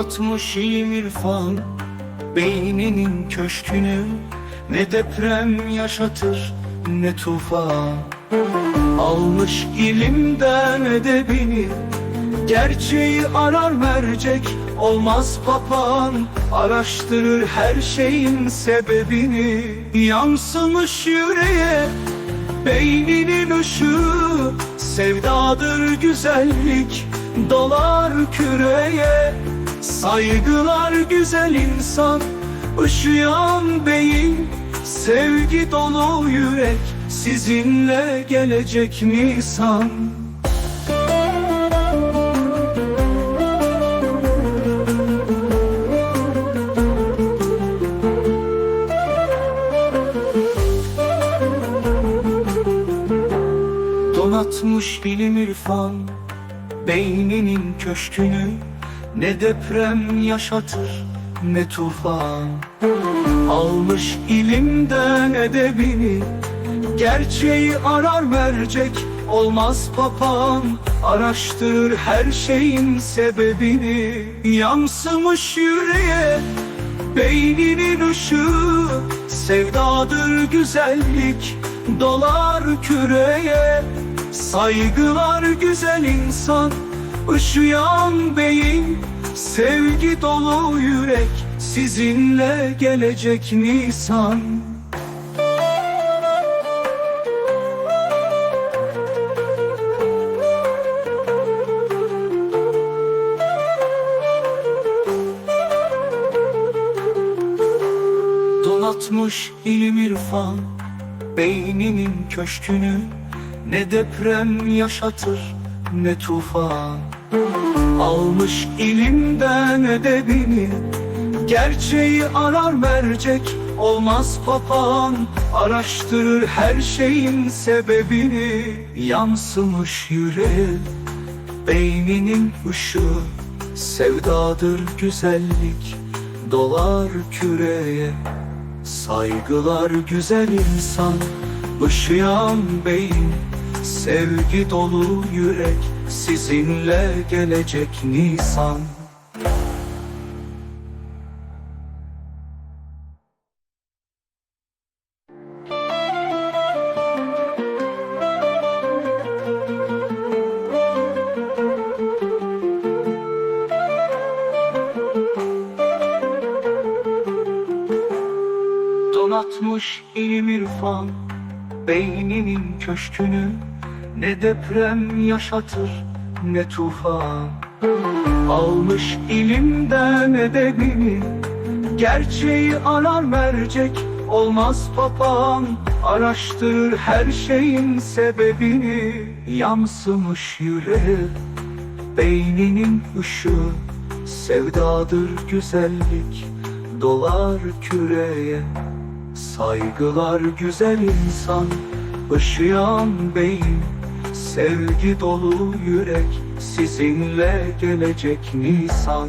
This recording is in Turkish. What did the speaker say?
İlim irfan Beyninin köşkünü Ne deprem yaşatır ne tufan. Almış ilimden edebini Gerçeği arar mercek Olmaz papağan Araştırır her şeyin sebebini Yansımış yüreğe Beyninin ışığı. Sevdadır güzellik Dolar küreye Saygılar güzel insan Işıyan beyin. Sevgi dolu yürek Sizinle gelecek Nisan. Donatmış bilim irfan Beyninin köşkünü Ne deprem yaşatır ne tufan. Almış ilimden edebini Gerçeği arar mercek. Olmaz papağan Araştırır her şeyin sebebini. Yansımış yüreğe Beyninin ışığı. Sevdadır güzellik Dolar küreye. Saygılar güzel insan Işıyan beyin Sevgi dolu yürek Sizinle gelecek Nisan. Donatmış ilim irfan Beyninin köşkünü Ne deprem yaşatır ne tufan Almış ilimden edebini. Gerçeği arar mercek Olmaz papağan. Araştırır her şeyin sebebini. Yansımış yüreğe Beyninin ışığı. Sevdadır güzellik Dolar küreye. Saygılar güzel insan Işıyan beyin Sevgi dolu yürek Sizinle gelecek Nisan. Donatmış ilim irfan Beyninin köşkünü Ne deprem yaşatır ne tufan. Almış ilimden edebini Gerçeği arar mercek. Olmaz papağan Araştırır her şeyin sebebini. Yansımış yüreğe Beyninin ışığı. Sevdadır güzellik Dolar küreye. Saygılar güzel insan Işıyan beyin Sevgi dolu yürek Sizinle gelecek Nisan